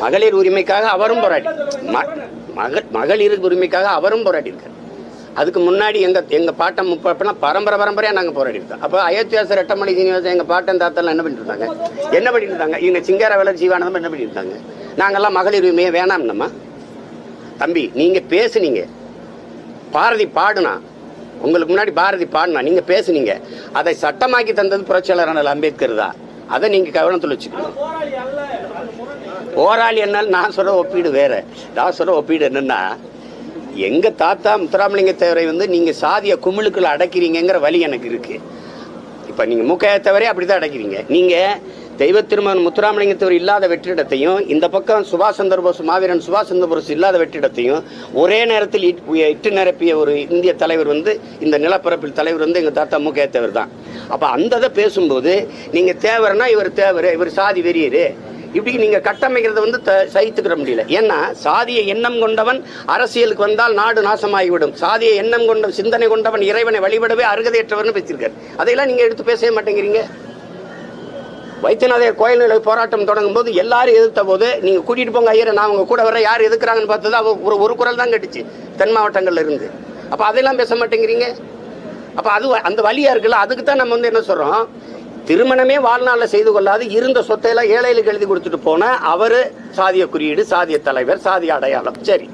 மகளிர் உரிமைக்காக அவரும் போராடி ம- மக மகளிர் உரிமைக்காக அவரும் போராடி இருக்கார் அதுக்கு முன்னாடி எங்க எங்க பாட்டம் முப்பலாம் பரம்பரை பரம்பரையா நாங்க போராடி இருக்கோம் அப்போ அயோத்தியாசர் ரெட்டமணி சீனிவாசன் எங்க பாட்டன் தாத்தெல்லாம் என்ன பண்ணிட்டு இருந்தாங்க என்ன பண்ணிட்டு இருந்தாங்க இவங்க சிங்கார வேலர் ஜீவானந்தம் என்ன பண்ணிட்டு இருந்தாங்க நாங்கெல்லாம் மகளிர் உரிமையை வேணாம்னம்மா தம்பி நீங்க பேசுனீங்க. பாரதி பாடுனா உங்களுக்கு முன்னாடி பாரதி பாடினா நீங்க பேசுனீங்க. அதை சட்டமாக்கி தந்தது புரட்சியாளர் அம்பேத்கர் தான். அதை நீங்க கவனத்தில் வச்சுக்கணும். போராளி என்னால் நான் சொல்கிற ஒப்பீடு வேறு. நான் சொல்கிற ஒப்பீடு என்னென்னா எங்கள் தாத்தா முத்துராமலிங்க தேவரை வந்து நீங்கள் சாதியை குமிழுக்குள்ள அடைக்கிறீங்கிற வழி எனக்கு இருக்குது இப்போ நீங்கள் நீங்க முக்கைய அப்படி அப்படிதான் அடைக்கிறீங்க. நீங்கள் தெய்வ திருமகன் முத்துராமலிங்க தேவர் இல்லாத வெற்றிடத்தையும் இந்த பக்கம் சுபாஷ் சந்திர போஸ் மாவீரன் சுபாஷ் சந்திர போஸ் இல்லாத வெற்றிடத்தையும் ஒரே நேரத்தில் இட்- இட்டு நிரப்பிய ஒரு இந்திய தலைவர் வந்து இந்த நிலப்பரப்பில் தலைவர் வந்து எங்கள் தாத்தா முக்கைய தேவர் தான். அப்போ அந்த இதை பேசும்போது நீங்கள் தேவர்னா இவர் தேவர் இவர் சாதி வெறியரு. இப்படி நீங்க கட்டமைக்கிறத வந்து த- சகித்துக்கிற முடியல. ஏன்னா சாதிய எண்ணம் கொண்டவன் அரசியலுக்கு வந்தால் நாடு நாசமாகிவிடும். சாதிய எண்ணம் கொண்ட சிந்தனை கொண்டவன் இறைவனை வழிபடவே அருகதையற்றவர்னு பேசியிருக்காரு. அதையெல்லாம் நீங்க எடுத்து பேசவே மாட்டேங்கிறீங்க. வைத்தியநாதையர் கோயில் நிலை போராட்டம் தொடங்கும் போது எல்லாரும் எதிர்த்த போது நீங்க கூட்டிட்டு போங்க ஐயரை நான் உங்க கூட வர யார் எதுக்குறாங்கன்னு பார்த்தது அவ ஒரு ஒரு குரல் தான் கட்டுச்சு தென் மாவட்டங்கள்ல இருந்து. அப்ப அதெல்லாம் பேச மாட்டேங்கிறீங்க? அப்ப அது வ- அந்த வழியா இருக்குல்ல அதுக்கு தான் நம்ம வந்து என்ன சொல்றோம்? திருமணமே வாழ்நாளில் செய்து கொள்ளாது இருந்த சொத்தையெல்லாம் ஏழைகளுக்கு எழுதி கொடுத்துட்டு போன அவர் சாதிய குறியீடு சாதிய தலைவர் சாதிய அடையாளம். சரி.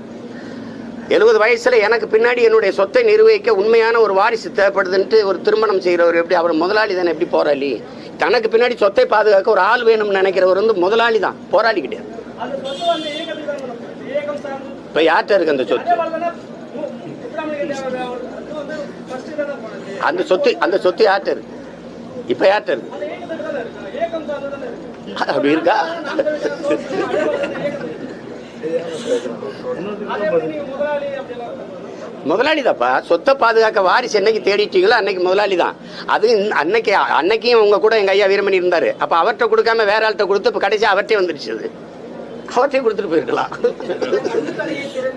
எழுபது வயசில் எனக்கு பின்னாடி என்னுடைய சொத்தை நிர்வகிக்க உண்மையான ஒரு வாரிசு தேவைப்படுதுன்ட்டு ஒரு திருமணம் செய்கிறவர் எப்படி அவர் முதலாளி தானே எப்படி போராளி? தனக்கு பின்னாடி சொத்தை பாதுகாக்க ஒரு ஆள் வேணும்னு நினைக்கிறவர் வந்து முதலாளி தான் போராளி கிடையாது. இப்போ யார்கிட்ட இருக்கு அந்த சொத்து? அந்த சொத்து அந்த சொத்து யார்கிட்ட இருக்கு? இப்போ ஏர்டெல் அப்படி இருக்கா? முதலாளி தான்ப்பா சொத்தை பாதுகாக்க வாரிசு என்னைக்கு தேடிட்டீங்களோ அன்னைக்கு முதலாளி தான் அது அன்னைக்கு அன்னைக்கும் உங்க கூட எங்க ஐயா வீரமணி இருந்தாரு. அப்ப அவர்கிட்ட கொடுக்காம வேற ஆள்கிட்ட கொடுத்து இப்ப கடைசி அவர்கிட்டே வந்துருச்சு அது. அவர்கிட்டே கொடுத்துட்டு போயிருக்கலாம்.